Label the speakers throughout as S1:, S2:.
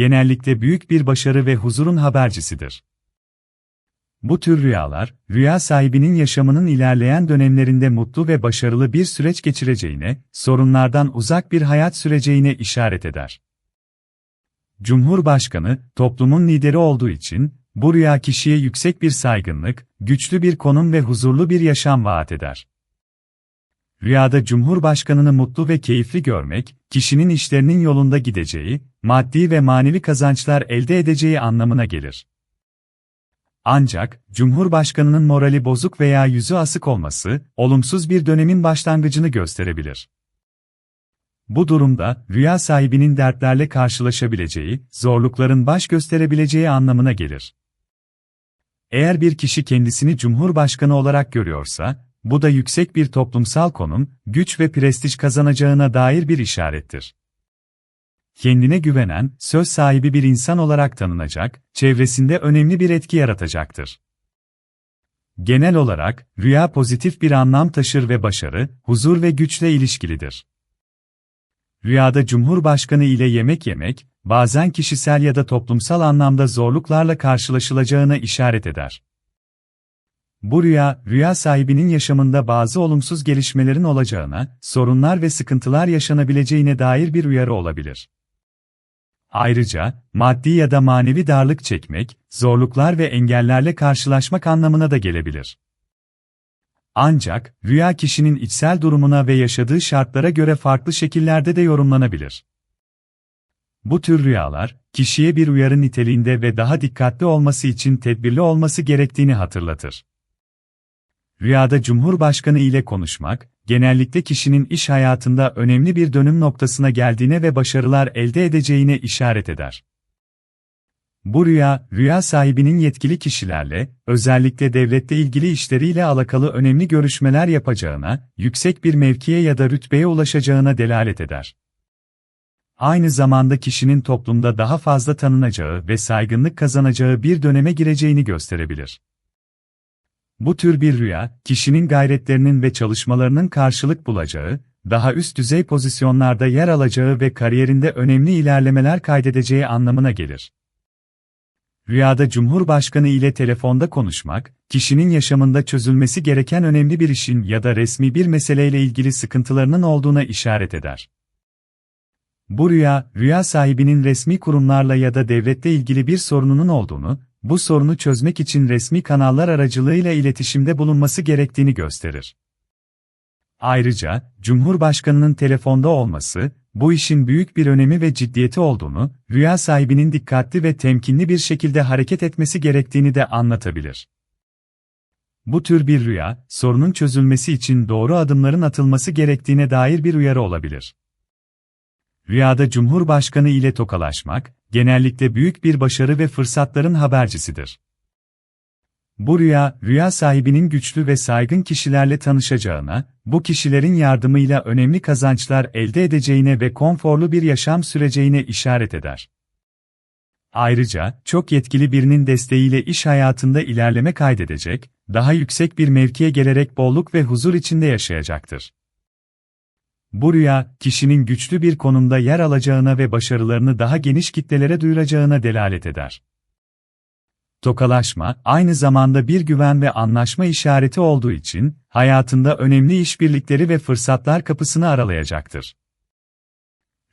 S1: genellikle büyük bir başarı ve huzurun habercisidir. Bu tür rüyalar, rüya sahibinin yaşamının ilerleyen dönemlerinde mutlu ve başarılı bir süreç geçireceğine, sorunlardan uzak bir hayat süreceğine işaret eder. Cumhurbaşkanı, toplumun lideri olduğu için, bu rüya kişiye yüksek bir saygınlık, güçlü bir konum ve huzurlu bir yaşam vaat eder. Rüyada Cumhurbaşkanını mutlu ve keyifli görmek, kişinin işlerinin yolunda gideceği, maddi ve manevi kazançlar elde edeceği anlamına gelir. Ancak, Cumhurbaşkanının morali bozuk veya yüzü asık olması, olumsuz bir dönemin başlangıcını gösterebilir. Bu durumda, rüya sahibinin dertlerle karşılaşabileceği, zorlukların baş gösterebileceği anlamına gelir. Eğer bir kişi kendisini Cumhurbaşkanı olarak görüyorsa, bu da yüksek bir toplumsal konum, güç ve prestij kazanacağına dair bir işarettir. Kendine güvenen, söz sahibi bir insan olarak tanınacak, çevresinde önemli bir etki yaratacaktır. Genel olarak, rüya pozitif bir anlam taşır ve başarı, huzur ve güçle ilişkilidir. Rüyada Cumhurbaşkanı ile yemek yemek, bazen kişisel ya da toplumsal anlamda zorluklarla karşılaşılacağına işaret eder. Bu rüya, rüya sahibinin yaşamında bazı olumsuz gelişmelerin olacağına, sorunlar ve sıkıntılar yaşanabileceğine dair bir uyarı olabilir. Ayrıca, maddi ya da manevi darlık çekmek, zorluklar ve engellerle karşılaşmak anlamına da gelebilir. Ancak, rüya kişinin içsel durumuna ve yaşadığı şartlara göre farklı şekillerde de yorumlanabilir. Bu tür rüyalar, kişiye bir uyarı niteliğinde ve daha dikkatli olması için tedbirli olması gerektiğini hatırlatır. Rüyada Cumhurbaşkanı ile konuşmak, genellikle kişinin iş hayatında önemli bir dönüm noktasına geldiğine ve başarılar elde edeceğine işaret eder. Bu rüya, rüya sahibinin yetkili kişilerle, özellikle devlette ilgili işleriyle alakalı önemli görüşmeler yapacağına, yüksek bir mevkiye ya da rütbeye ulaşacağına delalet eder. Aynı zamanda kişinin toplumda daha fazla tanınacağı ve saygınlık kazanacağı bir döneme gireceğini gösterebilir. Bu tür bir rüya, kişinin gayretlerinin ve çalışmalarının karşılık bulacağı, daha üst düzey pozisyonlarda yer alacağı ve kariyerinde önemli ilerlemeler kaydedeceği anlamına gelir. Rüyada Cumhurbaşkanı ile telefonda konuşmak, kişinin yaşamında çözülmesi gereken önemli bir işin ya da resmi bir meseleyle ilgili sıkıntılarının olduğuna işaret eder. Bu rüya, rüya sahibinin resmi kurumlarla ya da devlette ilgili bir sorununun olduğunu, bu sorunu çözmek için resmi kanallar aracılığıyla iletişimde bulunması gerektiğini gösterir. Ayrıca, Cumhurbaşkanının telefonda olması, bu işin büyük bir önemi ve ciddiyeti olduğunu, rüya sahibinin dikkatli ve temkinli bir şekilde hareket etmesi gerektiğini de anlatabilir. Bu tür bir rüya, sorunun çözülmesi için doğru adımların atılması gerektiğine dair bir uyarı olabilir. Rüyada Cumhurbaşkanı ile tokalaşmak, genellikle büyük bir başarı ve fırsatların habercisidir. Bu rüya, rüya sahibinin güçlü ve saygın kişilerle tanışacağına, bu kişilerin yardımıyla önemli kazançlar elde edeceğine ve konforlu bir yaşam süreceğine işaret eder. Ayrıca, çok yetkili birinin desteğiyle iş hayatında ilerleme kaydedecek, daha yüksek bir mevkiye gelerek bolluk ve huzur içinde yaşayacaktır. Bu rüya, kişinin güçlü bir konumda yer alacağına ve başarılarını daha geniş kitlelere duyuracağına delalet eder. Tokalaşma, aynı zamanda bir güven ve anlaşma işareti olduğu için, hayatında önemli işbirlikleri ve fırsatlar kapısını aralayacaktır.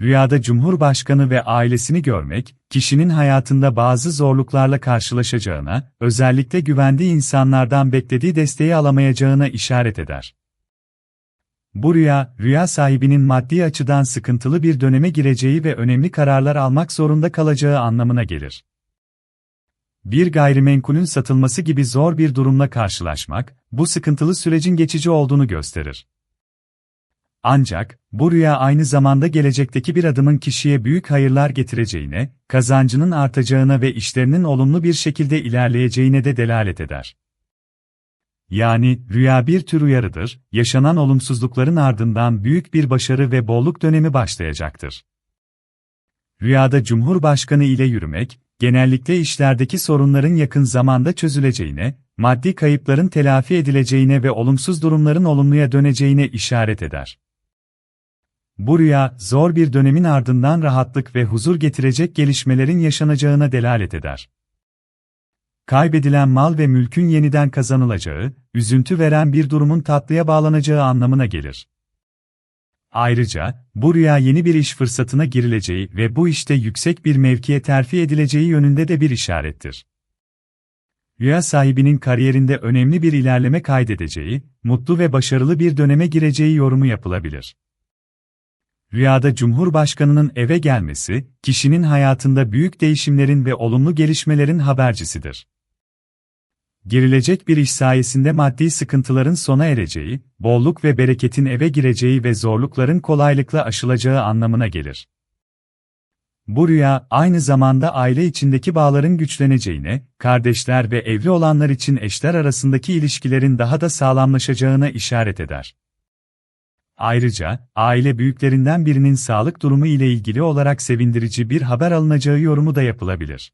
S1: Rüyada Cumhurbaşkanı ve ailesini görmek, kişinin hayatında bazı zorluklarla karşılaşacağına, özellikle güvendiği insanlardan beklediği desteği alamayacağına işaret eder. Bu rüya, rüya sahibinin maddi açıdan sıkıntılı bir döneme gireceği ve önemli kararlar almak zorunda kalacağı anlamına gelir. Bir gayrimenkulün satılması gibi zor bir durumla karşılaşmak, bu sıkıntılı sürecin geçici olduğunu gösterir. Ancak, bu rüya aynı zamanda gelecekteki bir adımın kişiye büyük hayırlar getireceğine, kazancının artacağına ve işlerinin olumlu bir şekilde ilerleyeceğine de delalet eder. Yani, rüya bir tür uyarıdır, yaşanan olumsuzlukların ardından büyük bir başarı ve bolluk dönemi başlayacaktır. Rüyada Cumhurbaşkanı ile yürümek, genellikle işlerdeki sorunların yakın zamanda çözüleceğine, maddi kayıpların telafi edileceğine ve olumsuz durumların olumluya döneceğine işaret eder. Bu rüya, zor bir dönemin ardından rahatlık ve huzur getirecek gelişmelerin yaşanacağına delalet eder. Kaybedilen mal ve mülkün yeniden kazanılacağı, üzüntü veren bir durumun tatlıya bağlanacağı anlamına gelir. Ayrıca, bu rüya yeni bir iş fırsatına girileceği ve bu işte yüksek bir mevkiye terfi edileceği yönünde de bir işarettir. Rüya sahibinin kariyerinde önemli bir ilerleme kaydedeceği, mutlu ve başarılı bir döneme gireceği yorumu yapılabilir. Rüyada Cumhurbaşkanının eve gelmesi, kişinin hayatında büyük değişimlerin ve olumlu gelişmelerin habercisidir. Girilecek bir iş sayesinde maddi sıkıntıların sona ereceği, bolluk ve bereketin eve gireceği ve zorlukların kolaylıkla aşılacağı anlamına gelir. Bu rüya, aynı zamanda aile içindeki bağların güçleneceğine, kardeşler ve evli olanlar için eşler arasındaki ilişkilerin daha da sağlamlaşacağına işaret eder. Ayrıca, aile büyüklerinden birinin sağlık durumu ile ilgili olarak sevindirici bir haber alınacağı yorumu da yapılabilir.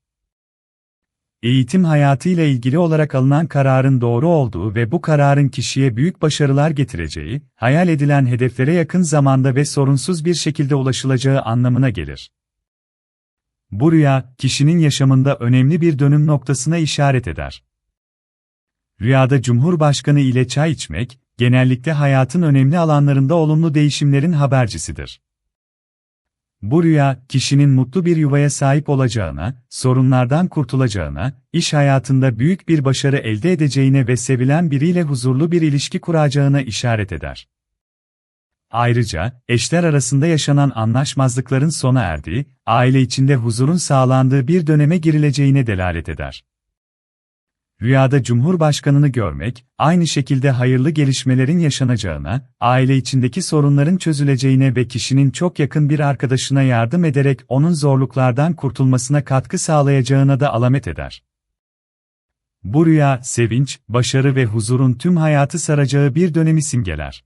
S1: Eğitim hayatı ile ilgili olarak alınan kararın doğru olduğu ve bu kararın kişiye büyük başarılar getireceği, hayal edilen hedeflere yakın zamanda ve sorunsuz bir şekilde ulaşılacağı anlamına gelir. Bu rüya, kişinin yaşamında önemli bir dönüm noktasına işaret eder. Rüyada Cumhurbaşkanı ile çay içmek, genellikle hayatın önemli alanlarında olumlu değişimlerin habercisidir. Bu rüya, kişinin mutlu bir yuvaya sahip olacağına, sorunlardan kurtulacağına, iş hayatında büyük bir başarı elde edeceğine ve sevilen biriyle huzurlu bir ilişki kuracağına işaret eder. Ayrıca, eşler arasında yaşanan anlaşmazlıkların sona erdiği, aile içinde huzurun sağlandığı bir döneme girileceğine delalet eder. Rüyada Cumhurbaşkanını görmek, aynı şekilde hayırlı gelişmelerin yaşanacağına, aile içindeki sorunların çözüleceğine ve kişinin çok yakın bir arkadaşına yardım ederek onun zorluklardan kurtulmasına katkı sağlayacağına da alamet eder. Bu rüya, sevinç, başarı ve huzurun tüm hayatı saracağı bir dönemi simgeler.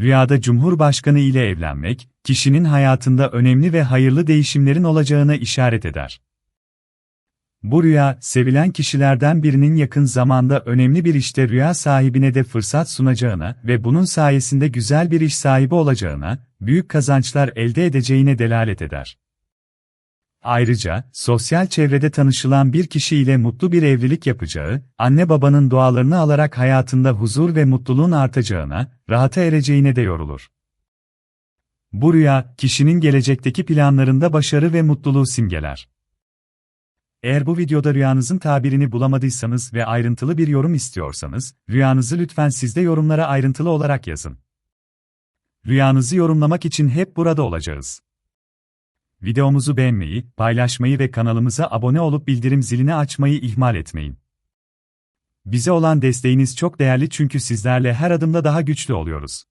S1: Rüyada Cumhurbaşkanı ile evlenmek, kişinin hayatında önemli ve hayırlı değişimlerin olacağına işaret eder. Bu rüya, sevilen kişilerden birinin yakın zamanda önemli bir işte rüya sahibine de fırsat sunacağına ve bunun sayesinde güzel bir iş sahibi olacağına, büyük kazançlar elde edeceğine delalet eder. Ayrıca, sosyal çevrede tanışılan bir kişi ile mutlu bir evlilik yapacağı, anne babanın dualarını alarak hayatında huzur ve mutluluğun artacağına, rahata ereceğine de yorulur. Bu rüya, kişinin gelecekteki planlarında başarı ve mutluluğu simgeler. Eğer bu videoda rüyanızın tabirini bulamadıysanız ve ayrıntılı bir yorum istiyorsanız, rüyanızı lütfen sizde yorumlara ayrıntılı olarak yazın. Rüyanızı yorumlamak için hep burada olacağız. Videomuzu beğenmeyi, paylaşmayı ve kanalımıza abone olup bildirim zilini açmayı ihmal etmeyin. Bize olan desteğiniz çok değerli çünkü sizlerle her adımda daha güçlü oluyoruz.